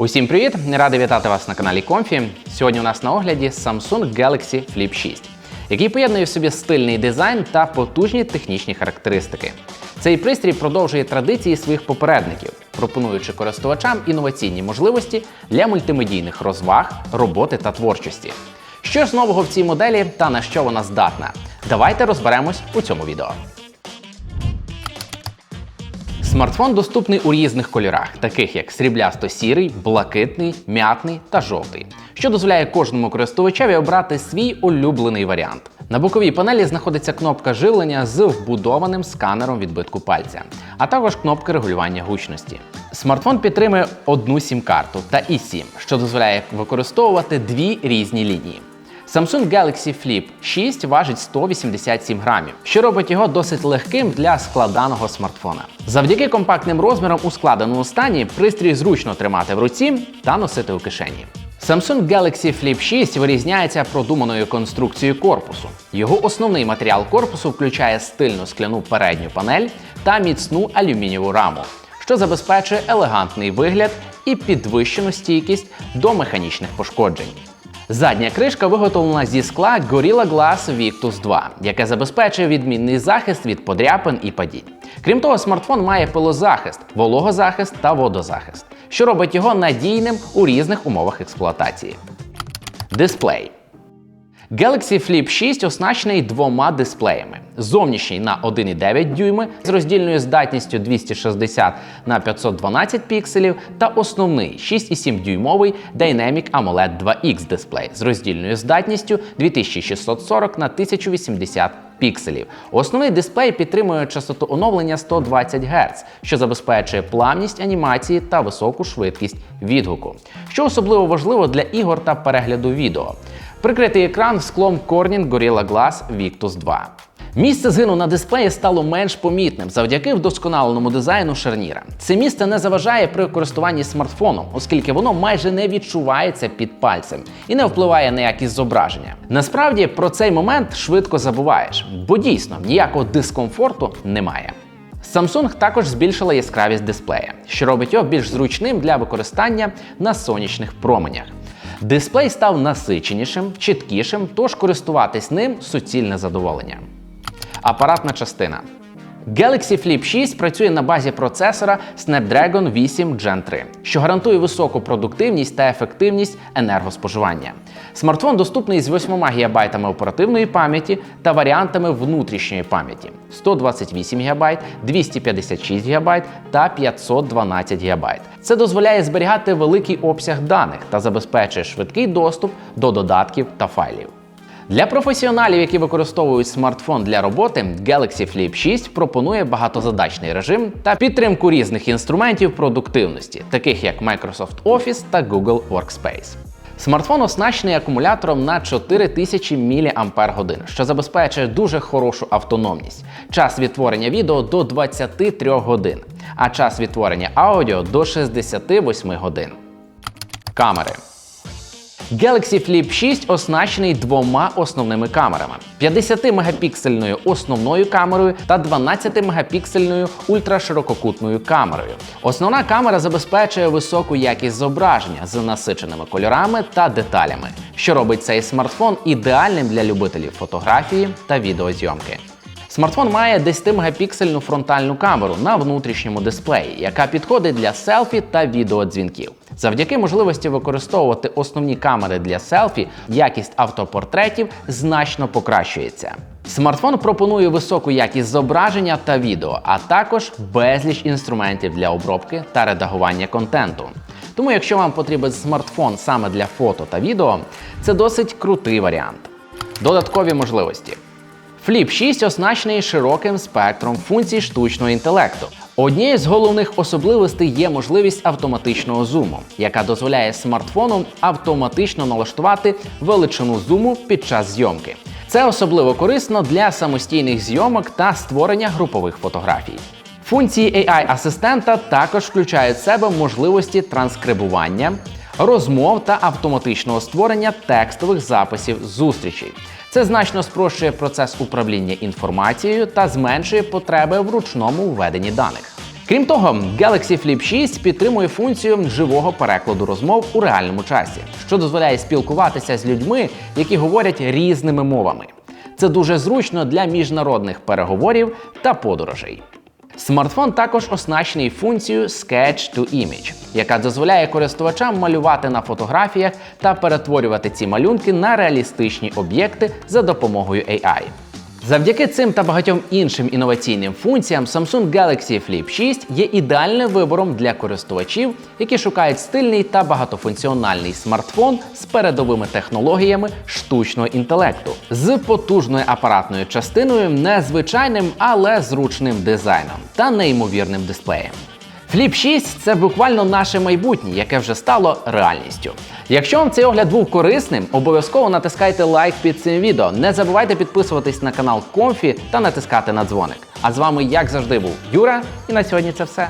Усім привіт! Радий вітати вас на каналі Comfy. Сьогодні у нас на огляді Samsung Galaxy Flip 6, який поєднує в собі стильний дизайн та потужні технічні характеристики. Цей пристрій продовжує традиції своїх попередників, пропонуючи користувачам інноваційні можливості для мультимедійних розваг, роботи та творчості. Що ж нового в цій моделі та на що вона здатна? Давайте розберемось у цьому відео. Смартфон доступний у різних кольорах, таких як сріблясто-сірий, блакитний, м'ятний та жовтий, що дозволяє кожному користувачеві обрати свій улюблений варіант. На боковій панелі знаходиться кнопка живлення з вбудованим сканером відбитку пальця, а також кнопка регулювання гучності. Смартфон підтримує одну сім-карту та eSIM, що дозволяє використовувати дві різні лінії. Samsung Galaxy Flip 6 важить 187 грамів, що робить його досить легким для складаного смартфона. Завдяки компактним розмірам у складеному стані пристрій зручно тримати в руці та носити у кишені. Samsung Galaxy Flip 6 вирізняється продуманою конструкцією корпусу. Його основний матеріал корпусу включає стильну скляну передню панель та міцну алюмінієву раму, що забезпечує елегантний вигляд і підвищену стійкість до механічних пошкоджень. Задня кришка виготовлена зі скла Gorilla Glass Victus 2, яке забезпечує відмінний захист від подряпин і падінь. Крім того, смартфон має пилозахист, вологозахист та водозахист, що робить його надійним у різних умовах експлуатації. Дисплей. Galaxy Flip 6 оснащений двома дисплеями. Зовнішній на 1,9 дюйми з роздільною здатністю 260 на 512 пікселів та основний 6,7 дюймовий Dynamic AMOLED 2X дисплей з роздільною здатністю 2640 на 1080 пікселів. Основний дисплей підтримує частоту оновлення 120 Гц, що забезпечує плавність анімації та високу швидкість відгуку, що особливо важливо для ігор та перегляду відео. Прикритий екран склом Corning Gorilla Glass Victus 2. Місце згину на дисплеї стало менш помітним завдяки вдосконаленому дизайну шарніра. Це місце не заважає при користуванні смартфоном, оскільки воно майже не відчувається під пальцем і не впливає на якість зображення. Насправді про цей момент швидко забуваєш, бо дійсно ніякого дискомфорту немає. Samsung також збільшила яскравість дисплея, що робить його більш зручним для використання на сонячних променях. Дисплей став насиченішим, чіткішим, тож користуватись ним суцільне задоволення. Апаратна частина. Galaxy Flip 6 працює на базі процесора Snapdragon 8 Gen 3, що гарантує високу продуктивність та ефективність енергоспоживання. Смартфон доступний з 8 ГБ оперативної пам'яті та варіантами внутрішньої пам'яті 128 ГБ, 256 ГБ та 512 ГБ. Це дозволяє зберігати великий обсяг даних та забезпечує швидкий доступ до додатків та файлів. Для професіоналів, які використовують смартфон для роботи, Galaxy Flip 6 пропонує багатозадачний режим та підтримку різних інструментів продуктивності, таких як Microsoft Office та Google Workspace. Смартфон оснащений акумулятором на 4000 мАч, що забезпечує дуже хорошу автономність, час відтворення відео до 23 годин, а час відтворення аудіо до 68 годин. Камери. Galaxy Flip 6 оснащений двома основними камерами: 50-мегапіксельною основною камерою та 12-мегапіксельною ультраширококутною камерою. Основна камера забезпечує високу якість зображення з насиченими кольорами та деталями, що робить цей смартфон ідеальним для любителів фотографії та відеозйомки. Смартфон має 10-мегапіксельну фронтальну камеру на внутрішньому дисплеї, яка підходить для селфі та відеодзвінків. Завдяки можливості використовувати основні камери для селфі, якість автопортретів значно покращується. Смартфон пропонує високу якість зображення та відео, а також безліч інструментів для обробки та редагування контенту. Тому, якщо вам потрібен смартфон саме для фото та відео, це досить крутий варіант. Додаткові можливості. Flip 6 оснащений широким спектром функцій штучного інтелекту. Однією з головних особливостей є можливість автоматичного зуму, яка дозволяє смартфону автоматично налаштувати величину зуму під час зйомки. Це особливо корисно для самостійних зйомок та створення групових фотографій. Функції AI-асистента також включають в себе можливості транскрибування, розмов та автоматичного створення текстових записів зустрічей. Це значно спрощує процес управління інформацією та зменшує потреби в ручному введенні даних. Крім того, Galaxy Flip 6 підтримує функцію живого перекладу розмов у реальному часі, що дозволяє спілкуватися з людьми, які говорять різними мовами. Це дуже зручно для міжнародних переговорів та подорожей. Смартфон також оснащений функцією Sketch to Image, яка дозволяє користувачам малювати на фотографіях та перетворювати ці малюнки на реалістичні об'єкти за допомогою AI. Завдяки цим та багатьом іншим інноваційним функціям Samsung Galaxy Flip 6 є ідеальним вибором для користувачів, які шукають стильний та багатофункціональний смартфон з передовими технологіями штучного інтелекту, з потужною апаратною частиною, незвичайним, але зручним дизайном та неймовірним дисплеєм. Flip 6 це буквально наше майбутнє, яке вже стало реальністю. Якщо вам цей огляд був корисним, обов'язково натискайте лайк під цим відео. Не забувайте підписуватись на канал Комфі та натискати на дзвоник. А з вами, як завжди, був Юра, і на сьогодні це все.